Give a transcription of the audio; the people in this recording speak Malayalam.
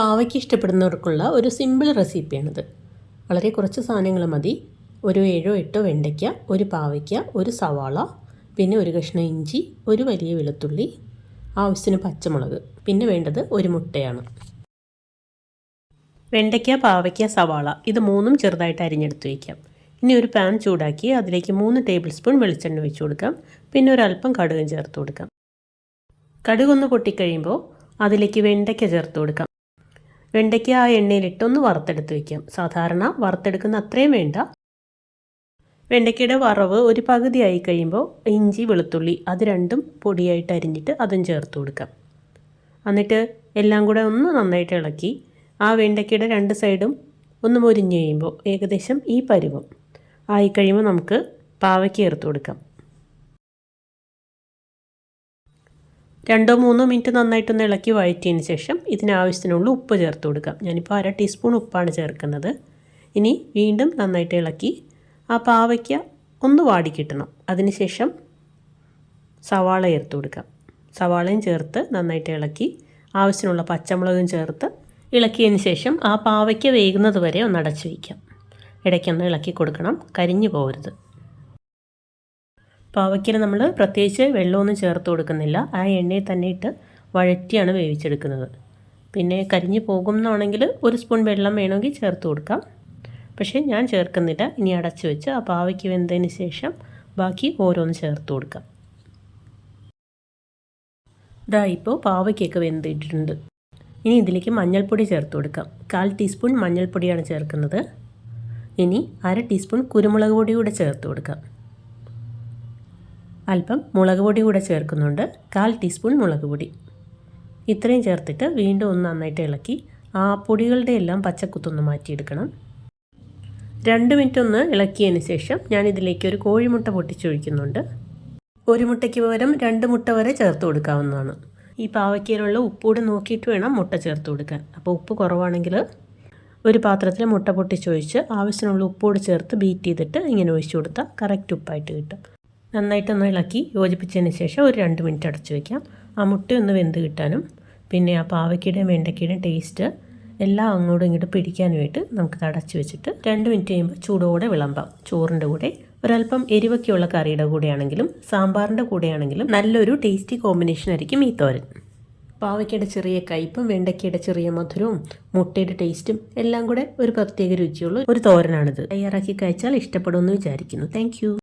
പാവയ്ക്ക് ഇഷ്ടപ്പെടുന്നവർക്കുള്ള ഒരു സിമ്പിൾ റെസിപ്പിയാണിത്. വളരെ കുറച്ച് സാധനങ്ങൾ മതി. ഒരു ഏഴോ എട്ടോ വെണ്ടയ്ക്ക ഒരു പാവയ്ക്ക ഒരു സവാള പിന്നെ ഒരു കഷ്ണം ഇഞ്ചി ഒരു വലിയ വെളുത്തുള്ളി ആവശ്യത്തിന് പച്ചമുളക് പിന്നെ വേണ്ടത് ഒരു മുട്ടയാണ്. വെണ്ടയ്ക്ക പാവയ്ക്ക സവാള ഇത് മൂന്നും ചെറുതായിട്ട് അരിഞ്ഞെടുത്ത് വയ്ക്കാം ഇനി ഒരു പാൻ ചൂടാക്കി അതിലേക്ക് മൂന്ന് ടേബിൾ സ്പൂൺ വെളിച്ചെണ്ണ ഒഴിച്ച് കൊടുക്കാം. പിന്നെ ഒരല്പം കടുകും ചേർത്ത് കൊടുക്കാം. കടുകൊന്ന് പൊട്ടിക്കഴിയുമ്പോൾ അതിലേക്ക് വെണ്ടയ്ക്ക ചേർത്ത് കൊടുക്കാം. വെണ്ടയ്ക്ക ആ എണ്ണയിലിട്ട് ഒന്ന് വറുത്തെടുത്ത് വയ്ക്കാം സാധാരണ വറുത്തെടുക്കുന്ന അത്രയും വേണ്ട. വെണ്ടയ്ക്കയുടെ വറവ് ഒരു പകുതിയായി കഴിയുമ്പോൾ ഇഞ്ചി വെളുത്തുള്ളി അത് രണ്ടും പൊടിയായിട്ട് അരിഞ്ഞിട്ട് അതും ചേർത്ത് കൊടുക്കാം. എന്നിട്ട് എല്ലാം കൂടെ ഒന്ന് നന്നായിട്ട് ഇളക്കി ആ വെണ്ടയ്ക്കയുടെ രണ്ട് സൈഡും ഒന്ന് മൊരിഞ്ഞ് കഴിയുമ്പോൾ ഏകദേശം ഈ പരുവം ആയി കഴിയുമ്പോൾ നമുക്ക് പാവയ്ക്ക് ചേർത്ത് കൊടുക്കാം. രണ്ടോ മൂന്നോ മിനിറ്റ് നന്നായിട്ടൊന്ന് ഇളക്കി വഴറ്റിയതിന് ശേഷം ഇതിനാവശ്യത്തിനുള്ള ഉപ്പ് ചേർത്ത് കൊടുക്കാം. ഞാനിപ്പോൾ അര ടീസ്പൂൺ ഉപ്പാണ് ചേർക്കുന്നത്. ഇനി വീണ്ടും നന്നായിട്ട് ഇളക്കി ആ പാവയ്ക്ക ഒന്ന് വാടിക്കിട്ടണം അതിനുശേഷം സവാള ചേർത്ത് കൊടുക്കാം. സവാളയും ചേർത്ത് നന്നായിട്ട് ഇളക്കി ആവശ്യത്തിനുള്ള പച്ചമുളകും ചേർത്ത് ഇളക്കിയതിന് ശേഷം ആ പാവയ്ക്ക വേകുന്നത് വരെ ഒന്ന് അടച്ചു വയ്ക്കാം. ഇടയ്ക്കൊന്ന് ഇളക്കി കൊടുക്കണം. കരിഞ്ഞു പോകരുത്. പാവയ്ക്കൽ നമ്മൾ പ്രത്യേകിച്ച് വെള്ളമൊന്നും ചേർത്ത് കൊടുക്കുന്നില്ല. ആ എണ്ണയിൽ തന്നെ ഇട്ട് വഴറ്റിയാണ് വേവിച്ചെടുക്കുന്നത്. പിന്നെ കരിഞ്ഞു പോകുമെന്നാണെങ്കിൽ ഒരു സ്പൂൺ വെള്ളം വേണമെങ്കിൽ ചേർത്ത് കൊടുക്കാം. പക്ഷേ ഞാൻ ചേർക്കുന്നില്ല. ഇനി അടച്ചു വെച്ച് ആ പാവയ്ക്ക് വെന്തതിന് ശേഷം ബാക്കി ഓരോന്ന് ചേർത്ത് കൊടുക്കാം. ഇതാ ഇപ്പോൾ പാവയ്ക്കൊക്കെ വെന്തിട്ടുണ്ട്. ഇനി ഇതിലേക്ക് മഞ്ഞൾപ്പൊടി ചേർത്ത് കൊടുക്കാം. കാൽ ടീസ്പൂൺ മഞ്ഞൾപ്പൊടിയാണ് ചേർക്കുന്നത്. ഇനി അര ടീസ്പൂൺ കുരുമുളക് പൊടി കൂടെ ചേർത്ത് കൊടുക്കാം. അല്പം മുളക് പൊടി കൂടെ ചേർക്കുന്നുണ്ട്. കാൽ ടീസ്പൂൺ മുളക് പൊടി. ഇത്രയും ചേർത്തിട്ട് വീണ്ടും ഒന്ന് നന്നായിട്ട് ഇളക്കി ആ പൊടികളുടെ എല്ലാം പച്ചക്കുത്തൊന്ന് മാറ്റിയെടുക്കണം. രണ്ട് മിനിറ്റ് ഒന്ന് ഇളക്കിയതിന് ശേഷം ഞാൻ ഇതിലേക്ക് ഒരു കോഴിമുട്ട പൊട്ടിച്ചൊഴിക്കുന്നുണ്ട്. ഒരു മുട്ടയ്ക്ക് പകരം രണ്ട് മുട്ട വരെ ചേർത്ത് കൊടുക്കാവുന്നതാണ്. ഈ പാവയ്ക്കയിലുള്ള ഉപ്പൂടെ നോക്കിയിട്ട് വേണം മുട്ട ചേർത്ത് കൊടുക്കാൻ. അപ്പോൾ ഉപ്പ് കുറവാണെങ്കിൽ ഒരു പാത്രത്തിൽ മുട്ട പൊട്ടിച്ചൊഴിച്ച് ആവശ്യമുള്ള ഉപ്പോട് ചേർത്ത് ബീറ്റ് ചെയ്തിട്ട് ഇങ്ങനെ ഒഴിച്ചു കൊടുത്താൽ കറക്റ്റ് ഉപ്പായിട്ട് കിട്ടും. നന്നായിട്ടൊന്ന് ഇളക്കി യോജിപ്പിച്ചതിന് ശേഷം ഒരു രണ്ട് മിനിറ്റ് അടച്ചു വയ്ക്കാം ആ മുട്ട ഒന്ന് വെന്ത് കിട്ടാനും പിന്നെ ആ പാവയ്ക്കയുടെയും വെണ്ടയ്ക്കയുടെയും ടേസ്റ്റ് എല്ലാം അങ്ങോട്ടും ഇങ്ങോട്ടും പിടിക്കാനുമായിട്ട് നമുക്ക് അടച്ചു വെച്ചിട്ട് രണ്ട് മിനിറ്റ് കഴിയുമ്പോൾ ചൂടോടെ വിളമ്പാം. ചോറിന്റെ കൂടെ. ഒരല്പം എരിവൊക്കെയുള്ള കറിയുടെ കൂടെയാണെങ്കിലും സാമ്പാറിന്റെ കൂടെയാണെങ്കിലും നല്ലൊരു ടേസ്റ്റി കോമ്പിനേഷൻ ആയിരിക്കും ഈ തോരൻ. പാവയ്ക്കയുടെ ചെറിയ കയ്പും വെണ്ടയ്ക്കയുടെ ചെറിയ മധുരവും മുട്ടയുടെ ടേസ്റ്റും എല്ലാം കൂടെ ഒരു പ്രത്യേക രുചിയുള്ള ഒരു തോരനാണിത്. തയ്യാറാക്കി കഴിച്ചാൽ ഇഷ്ടപ്പെടുമെന്ന് വിചാരിക്കുന്നു. താങ്ക്